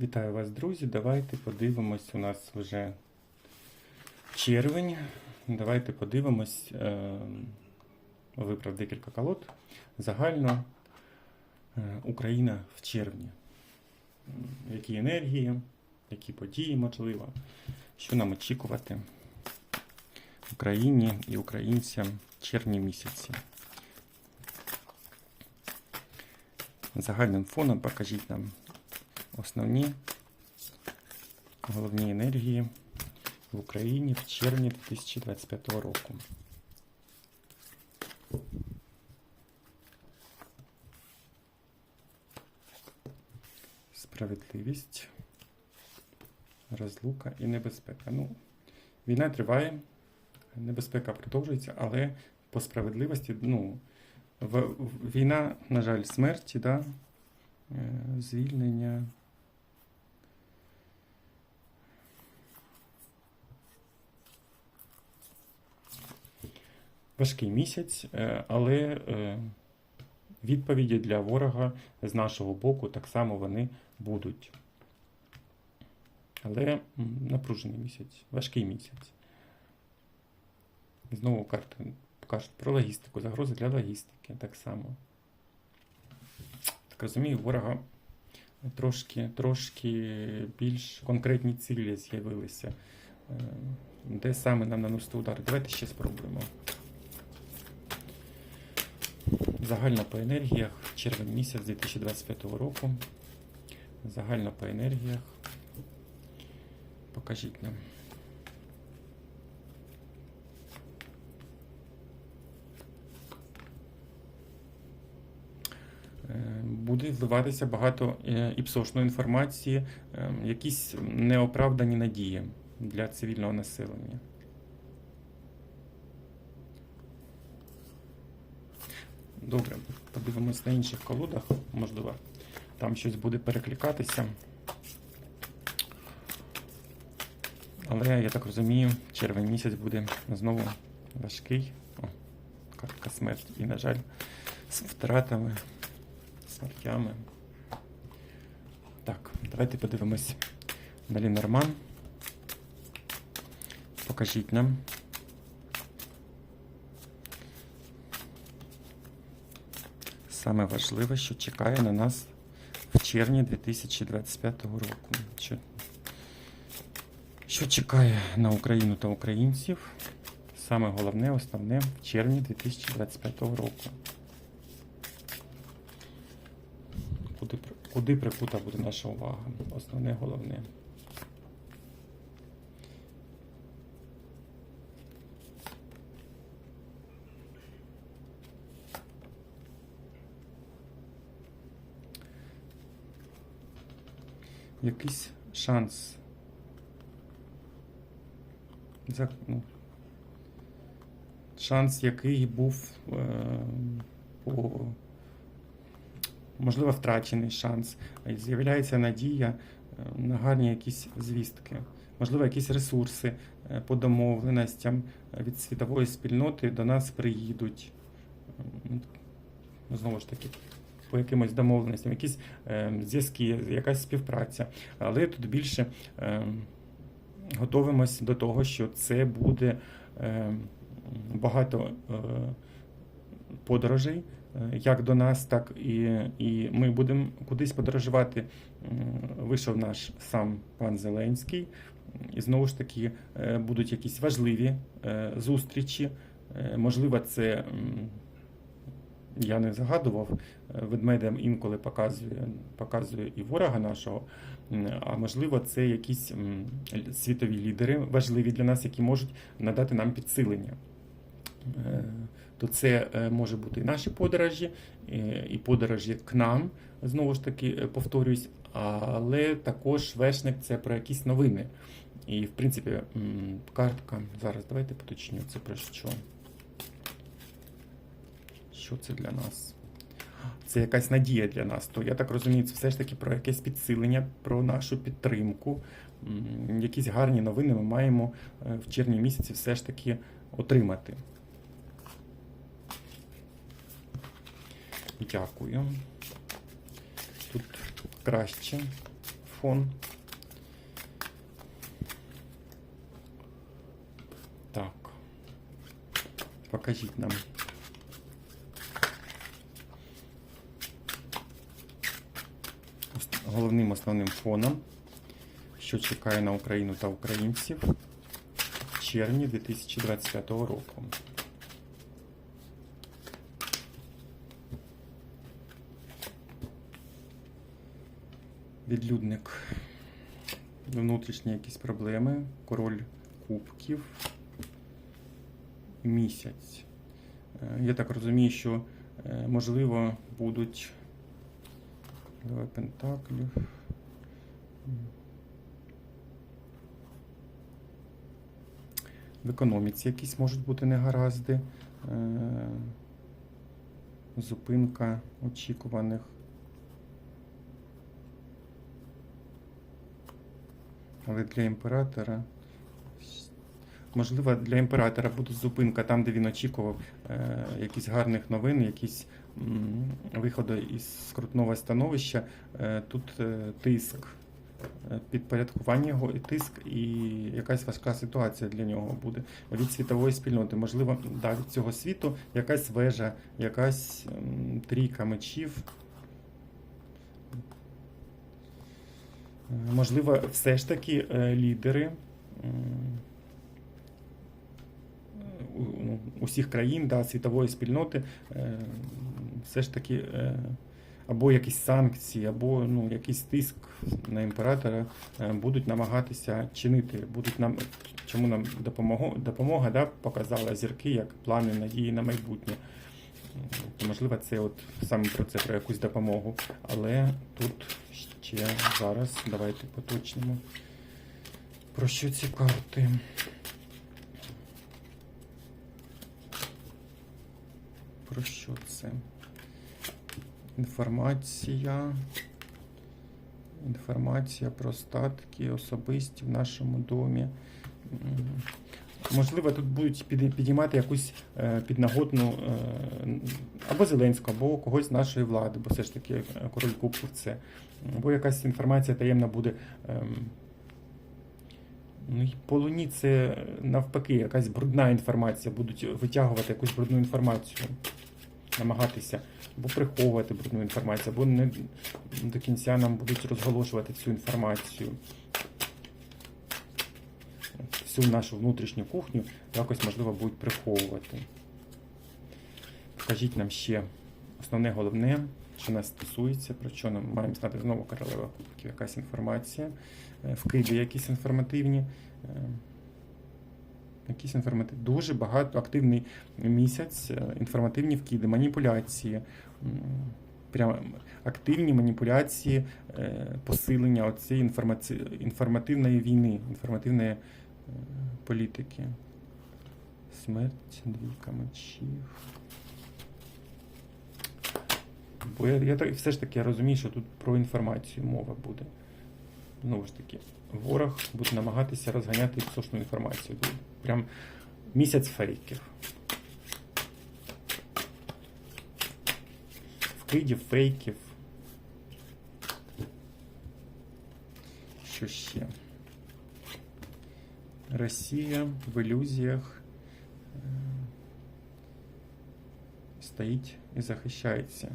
Вітаю вас, друзі. Давайте подивимось. У нас вже червень. Давайте подивимось. е, Вибрав декілька колод. Загально е, Україна в червні. Які енергії, які події, можливо, що нам очікувати Україні і українцям в червні місяці. Загальним фоном покажіть нам основні головні енергії в Україні в червні 2025 року. Справедливість, розлука і небезпека. Ну, війна триває, небезпека продовжується, але по справедливості, ну, війна, на жаль, смерті, да, е, звільнення. Важкий місяць, е, але е, відповіді для ворога з нашого боку так само вони будуть. Але напружений місяць, важкий місяць. Знову карти покажуть про логістику, загрози для логістики так само. Так розумію, ворога трошки, трошки більш конкретні цілі з'явилися. Е, Де саме нам наносити удари? Давайте ще спробуємо. Загально по енергіях червень місяць 2025 року. Загально по енергіях. Покажіть нам. Е, Буде вливатися багато е, іпсошної інформації, е, якісь неоправдані надії для цивільного населення. Добре, подивимось на інших колодах, можливо, там щось буде перекликатися. Але я так розумію, червень місяць буде знову важкий. О, картка смерть. І, на жаль, з втратами, смертями. Так, давайте подивимось. Далі Норман. Покажіть нам. Саме важливе, що чекає на нас в червні 2025 року. Що, що чекає на Україну та українців? Саме головне, основне в червні 2025 року. Куди, куди прикута буде наша увага? Основне, головне. Якийсь шанс. Ну, шанс, який був е, по, можливо, втрачений шанс. З'являється надія е, на гарні якісь звістки, можливо, якісь ресурси е, по домовленостям від світової спільноти до нас приїдуть. Ну, Знову ж таки, по якимось домовленостям, якісь е, зв'язки, якась співпраця. Але тут більше е, готуємось до того, що це буде е, багато е, подорожей, е, як до нас, так і, і ми будемо кудись подорожувати. Вийшов наш сам пан Зеленський, і знову ж таки е, будуть якісь важливі е, зустрічі. Можливо, це я не загадував. е, Ведмедем інколи показує, показує і ворога нашого, а можливо, це якісь світові лідери, важливі для нас, які можуть надати нам підсилення. Е, То це е, може бути і наші подорожі, і подорожі к нам, знову ж таки, повторюсь, але також вершник це про якісь новини. І, в принципі, картка. Зараз давайте поточню це про що. Що це для нас? Це якась надія для нас. То я так розумію, це все ж таки про якесь підсилення, про нашу підтримку. Якісь гарні новини ми маємо е, в червні місяці все ж таки отримати. Дякую. Тут краще фон. Так. Покажіть нам. Головним основним фоном, що чекає на Україну та українців в червні 2025 року. Відлюдник. Внутрішні якісь проблеми. Король кубків. Місяць. Е, Я так розумію, що е, можливо будуть Давай пентаклів. В економіці якісь можуть бути негаразди. Е, Зупинка очікуваних. Але для імператора. Можливо, для імператора буде зупинка там, де він очікував е, якісь гарних новин, якісь м, виходи із скрутного становища. Е, тут е, тиск, е, підпорядкування його і тиск, і якась важка ситуація для нього буде від світової спільноти. Можливо, да, від цього світу якась вежа, якась м, трійка мечів. Е, Можливо, все ж таки е, лідери усіх країн да, світової спільноти е, все ж таки е, або якісь санкції, або ну, якийсь тиск на імператора е, будуть намагатися чинити. Будуть нам, чому нам допомога, допомога да, показала зірки як плани надії на майбутнє. То, можливо, це от саме про це, про якусь допомогу. Але тут ще зараз давайте поточнимо. Про що ці карти? Про що це? Інформація. Інформація про статки особисті в нашому домі. Можливо, тут будуть підіймати якусь е, піднагодну е, або Зеленського, або когось з нашої влади, бо все ж таки е, король кубків це. Або якась інформація таємна буде. ем, Ну, і по це навпаки, якась брудна інформація. Будуть витягувати якусь брудну інформацію, намагатися або приховувати брудну інформацію, або не до кінця нам будуть розголошувати цю інформацію. Всю нашу внутрішню кухню якось, можливо, будуть приховувати. Покажіть нам ще основне головне, що нас стосується, про що нам маємо знати знову королева кубків, якась інформація, е, вкиди якісь інформативні. Якісь інформативні. Дуже багато активний місяць, е, інформативні вкиди, маніпуляції. Прямо активні маніпуляції, е, посилення оцієї інформаці- інформативної війни, інформативної е, політики. Смерть, двійка мечів. Бо я, я все ж таки розумію, що тут про інформацію мова буде. Знову ж таки, ворог буде намагатися розганяти сошну інформацію. Прям місяць фейків. Вкидів, фейків. Що ще? Росія в ілюзіях е, стоїть і захищається.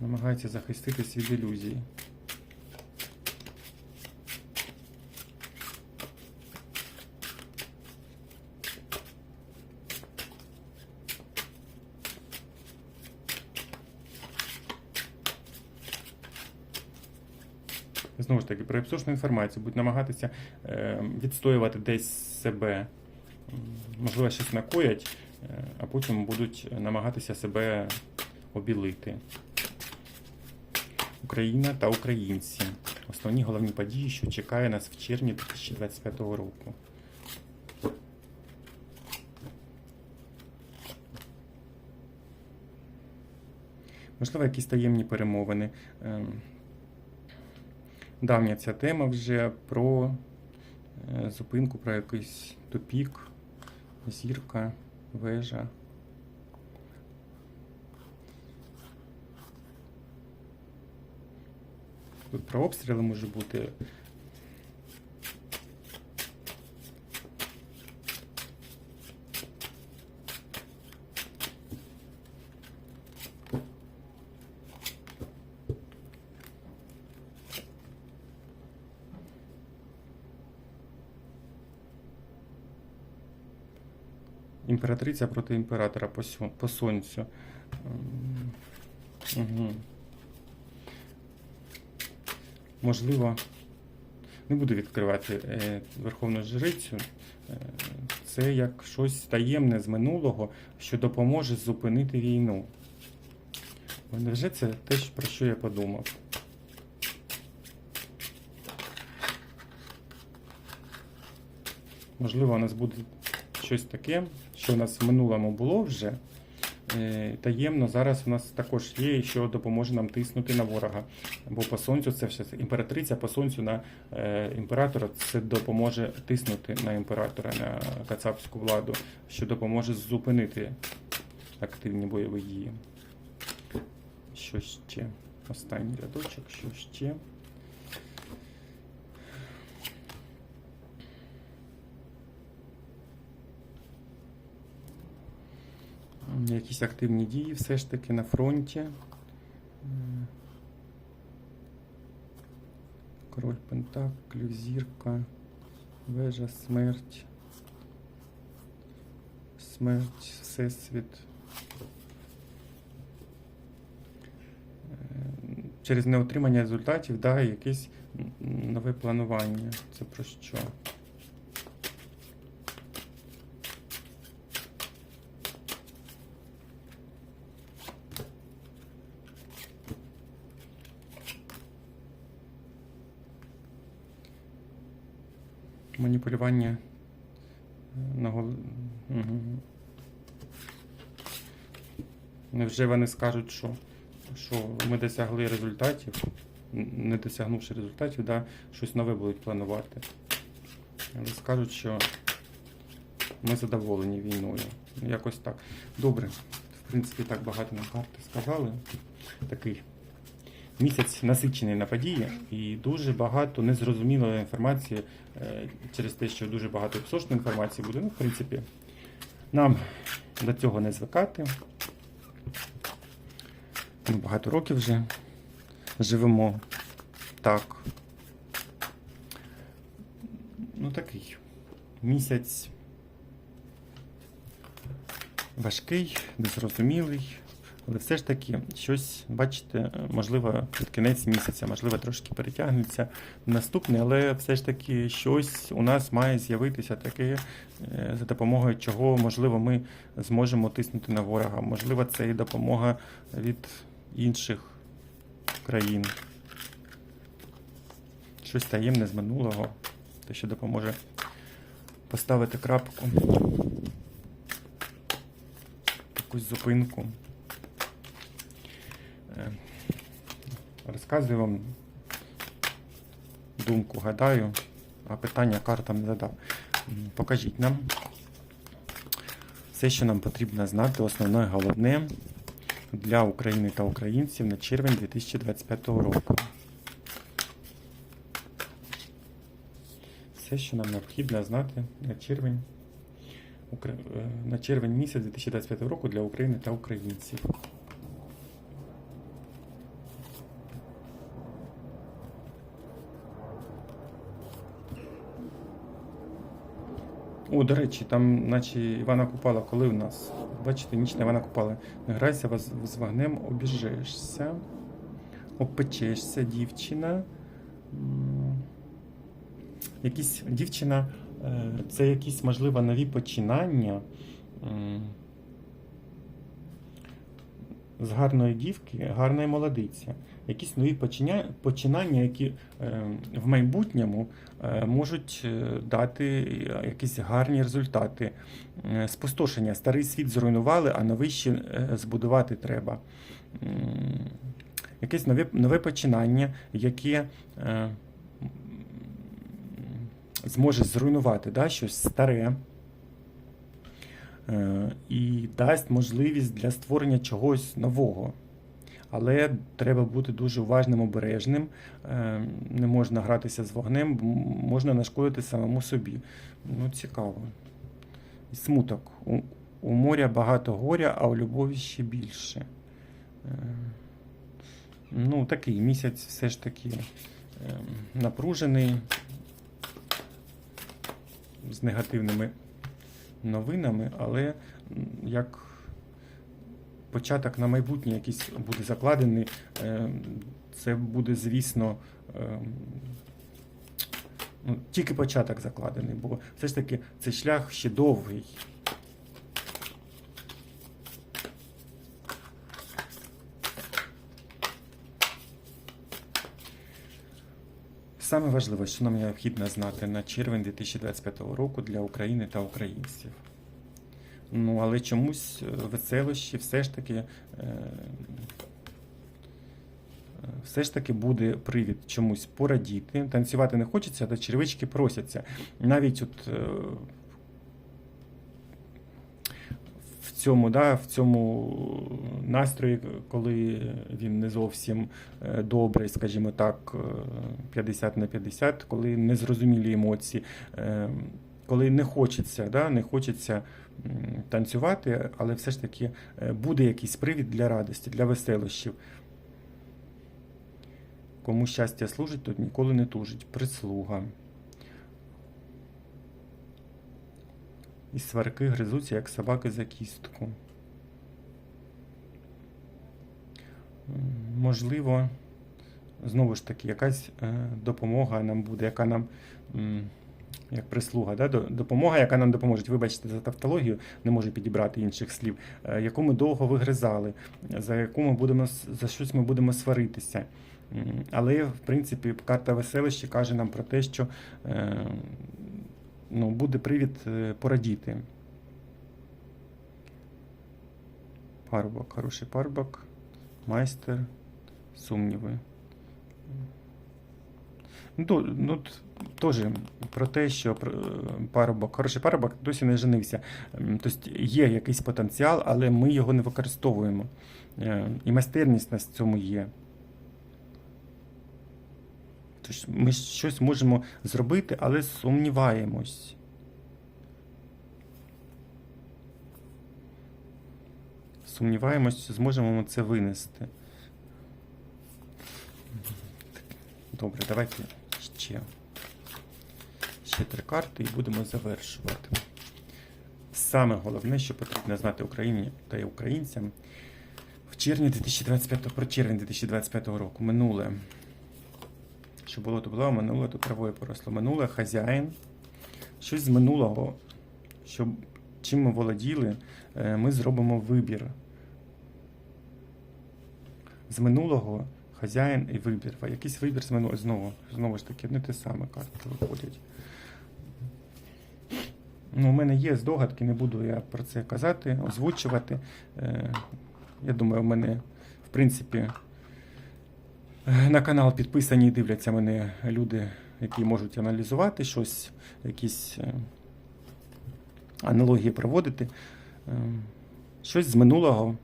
Намагається захиститись від ілюзій. Знову ж таки, про епсошну інформацію будуть намагатися е, відстоювати десь себе. Можливо, щось накоять, е, а потім будуть намагатися себе обілити. Україна та українці. Основні головні події, що чекає нас в червні 2025 року. Можливо, якісь таємні перемовини. Давня ця тема вже про е, зупинку, про якийсь тупік, зірка, вежа. Тут про обстріли може бути. Імператриця проти імператора по, сонцю. Угу. Можливо, не буду відкривати е, Верховну Жрицю. Е, це як щось таємне з минулого, що допоможе зупинити війну. Невже це те, про що я подумав? Можливо, у нас буде щось таке, що у нас в минулому було вже. е, Таємно зараз у нас також є, що допоможе нам тиснути на ворога. Бо по сонцю це все імператриця, по сонцю на е, імператора це допоможе тиснути на імператора, на кацапську владу, що допоможе зупинити активні бойові дії. Що ще? Останній рядочок, що ще? Якісь активні дії все ж таки на фронті. Король Пентаклів, зірка, вежа, смерть. Смерть, всесвіт. Е, Через неотримання результатів, да, якесь нове планування. Це про що? Маніпулювання е, на гол... Угу. Невже вони скажуть, що, що ми досягли результатів, не досягнувши результатів, да, щось нове будуть планувати. Але скажуть, що ми задоволені війною. Ну, Якось так. Добре. В принципі, так багато нам карти сказали. Такий місяць насичений на події і дуже багато незрозумілої інформації е, через те, що дуже багато псошної інформації буде. Ну, в принципі, нам до цього не звикати. Ми багато років вже живемо так. Ну, такий місяць важкий, незрозумілий. Але все ж таки щось, бачите, можливо, під кінець місяця, можливо, трошки перетягнеться в наступний, але все ж таки щось у нас має з'явитися таке, е, за допомогою чого, можливо, ми зможемо тиснути на ворога. Можливо, це і допомога від інших країн. Щось таємне з минулого, те, що допоможе поставити крапку, якусь зупинку. Е, Розказую вам думку, гадаю, а питання картам не задав. Покажіть нам все, що нам потрібно знати, основне головне для України та українців на червень 2025 року. Все, що нам необхідно знати на червень, е, на червень місяць 2025 року для України та українців. О, до речі, там, наче Івана Купала, коли у нас? Бачите, ніч на Івана Купала. Не грайся вас з вогнем, обіжешся, обпечешся, дівчина. Якісь дівчина, е, це якісь, можливо, нові починання. З гарної дівки, гарної молодиці. Якісь нові починання, які е, в майбутньому е, можуть е, дати якісь гарні результати. Спустошення. Старий світ зруйнували, а новий ще збудувати треба. Якесь нове, нове починання, яке зможе зруйнувати да, щось старе. Е, І дасть можливість для створення чогось нового. Але треба бути дуже уважним, обережним. Е, Не можна гратися з вогнем, можна нашкодити самому собі. Ну, цікаво. Смуток. У, у моря багато горя, а у любові ще більше. Е, Ну, такий місяць все ж таки напружений з негативними новинами, але як початок на майбутнє якийсь буде закладений, е, це буде, звісно, е, ну, тільки початок закладений, бо все ж таки цей шлях ще довгий. Саме важливе, що нам необхідно знати на червень 2025 року для України та українців. Ну, але чомусь е, веселощі все ж таки. е, е, Все ж таки буде привід чомусь порадіти. Танцювати не хочеться, та червички просяться. Навіть от е, в цьому, да, в цьому настрої, коли він не зовсім е, добрий, скажімо так, е, 50 на 50, коли незрозумілі емоції, е, коли не хочеться, да, не хочеться танцювати, але все ж таки е, буде якийсь привід для радості, для веселощів. Кому щастя служить, тот ніколи не тужить. Прислуга. І сварки гризуться, як собаки за кістку. Можливо, знову ж таки, якась е, допомога нам буде, яка нам, як прислуга, да? допомога, яка нам допоможе. Вибачте за тавтологію, не можу підібрати інших слів, е, яку ми довго вигризали, за яку ми будемо за щось ми будемо сваритися. Але, в принципі, карта веселища каже нам про те, що е, ну, буде привід е, порадіти. Парубок, хороший парубок, майстер, сумніви. Ну, ну, теж про те, що е, парубок, хороший парубок досі не женився. Тобто є якийсь потенціал, але ми його не використовуємо. Е, І майстерність на цьому є. Тож ми щось можемо зробити, але сумніваємось. Сумніваємось, чи зможемо ми це винести. Добре, давайте ще. Ще три карти і будемо завершувати. Саме головне, що потрібно знати Україні та й українцям в червні 2025 про червень 2025 року. Минуле. Що було, то було, минуле то травою поросло. Минуле хазяїн. Щось з минулого, що чим ми володіли, е, ми зробимо вибір. З минулого хазяїн і вибір. Якийсь вибір з минулого знову, знову ж таки, не те саме карти виходять. Ну, у мене є здогадки, не буду я про це казати, озвучувати. Е, Я думаю, у мене, в принципі, на канал підписані і дивляться мене люди, які можуть аналізувати щось, якісь е, аналогії проводити. Е, Щось з минулого.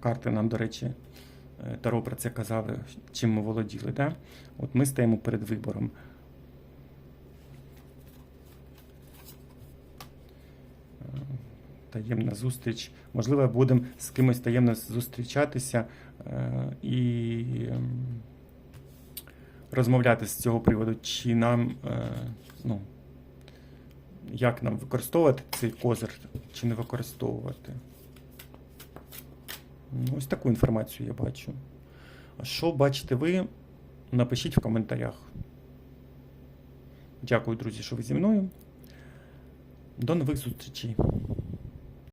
Карти нам, до речі, е, Таро про це казали, чим ми володіли. Да? От ми стаємо перед вибором. Таємна зустріч. Можливо, будемо з кимось таємно зустрічатися і ем, розмовляти з цього приводу, чи нам, е, ну, як нам використовувати цей козир, чи не використовувати. Ну, Ось таку інформацію я бачу. А що бачите ви? Напишіть в коментарях. Дякую, друзі, що ви зі мною. До нових зустрічей.